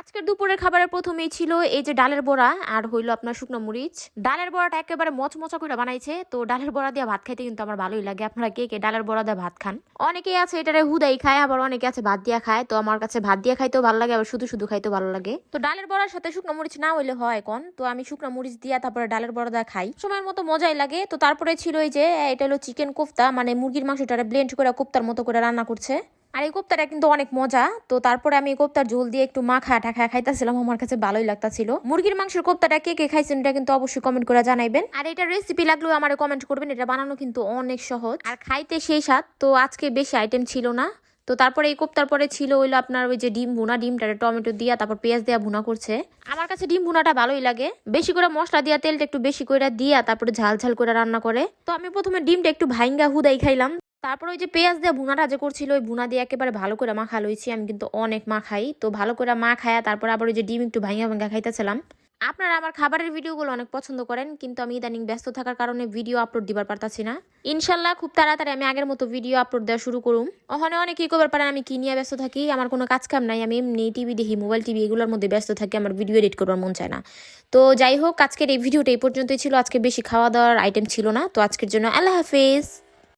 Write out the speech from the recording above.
আজকের দুপুরের খাবারের প্রথমেই ছিল এই যে ডালের বড়া আর হইল আপনার শুকনো মরিচ। ডালের বড়াটা একেবারে মচমচা করে বানাইছে। তো ডালের বড়া দিয়ে ভাত খাইতে কিন্তু আমার ভালোই লাগে। আপনারা কে কে ডালের বড়া দিয়ে ভাত খান? অনেকেই আছে এটারে হুদাই খায়, আবার অনেকে আছে ভাত দিয়া খায়। তো আমার কাছে ভাত দিয়ে খাইতেও ভালো লাগে, আবার শুধু শুধু খাইতেও ভালো লাগে। তো ডালের বড়ার সাথে শুকনো মরিচ না হইলে হয় এখন তো আমি শুকনো মরিচ দিয়া তারপরে ডালের বড়া দিয়ে খাই। সময়ের মতো মজাই লাগে। তো তারপরে ছিল এই যে, এটা হলো চিকেন কোফতা। মানে মুরগির মাংসটা ব্লেন্ড করে কোফতার মতো করে রান্না করছে। আর এই কোপ্তাটা কিন্তু অনেক মজা। তো তারপরে আমি এই কোপ্তার ঝোল দিয়ে একটু মাখা টাখা খাইতেছিলাম, আমার কাছে ভালোই লাগতাছিল। মুরগির মাংসের কোপ্তাটা কে কে খাইছেন এটা কিন্তু অবশ্যই কমেন্ট করে জানাইবেন। আর এটা রেসিপি লাগলেও আমার কমেন্ট করবেন, এটা বানানো কিন্তু অনেক সহজ। আর খাইতে সেই স্বাদ, তো আজকে বেশি আইটেম ছিল না। তো তারপরে এই কোপ্তার পরে ছিল হইল আপনার ওই যে ডিম ভুনা, ডিমটা টমেটো দিয়া, তারপর পেঁয়াজ দেওয়া ভুনা করছে। আমার কাছে ডিম ভুনাটা ভালোই লাগে। বেশি করে মশলা দিয়া, তেলটা একটু বেশি করে দিয়া, তারপরে ঝাল ঝাল করে রান্না করে। তো আমি প্রথমে ডিমটা একটু ভাইঙ্গা হুদাই খাইলাম। তারপর ওই যে পেঁয়াজ দিয়ে ভুনাটা যে করছিল, ওই ভুনা দিয়ে একেবারে ভালো করে মাখা লইছি আমি কিন্তু অনেক মা খাই, তো ভালো করে মা খায়া তারপর আবার ওই যে ডিম একটু ভাঙা ভাঙা খাইতেছিলাম। আপনারা আমার খাবারের ভিডিওগুলো অনেক পছন্দ করেন, কিন্তু আমি ইদানিং ব্যস্ত থাকার কারণে ভিডিও আপলোড দিবার পারতাছি না। ইনশাল্লাহ খুব তাড়াতাড়ি আমি আগের মতো ভিডিও আপলোড দেওয়া শুরু করুম। ওখানে অনেকেই করবার পারেন, আমি কি নিয়ে ব্যস্ত থাকি? আমার কোনো কাজ কাম নাই, আমি এমনি টিভি দেখি, মোবাইল টিভি, এগুলোর মধ্যে ব্যস্ত থাকি, আমার ভিডিও এডিট করবার মন চায় না। তো যাই হোক, আজকের এই ভিডিওটা এই পর্যন্তই ছিল। আজকে বেশি খাওয়া দাওয়ার আইটেম ছিল না, তো আজকের জন্য আল্লাহ হাফেজ।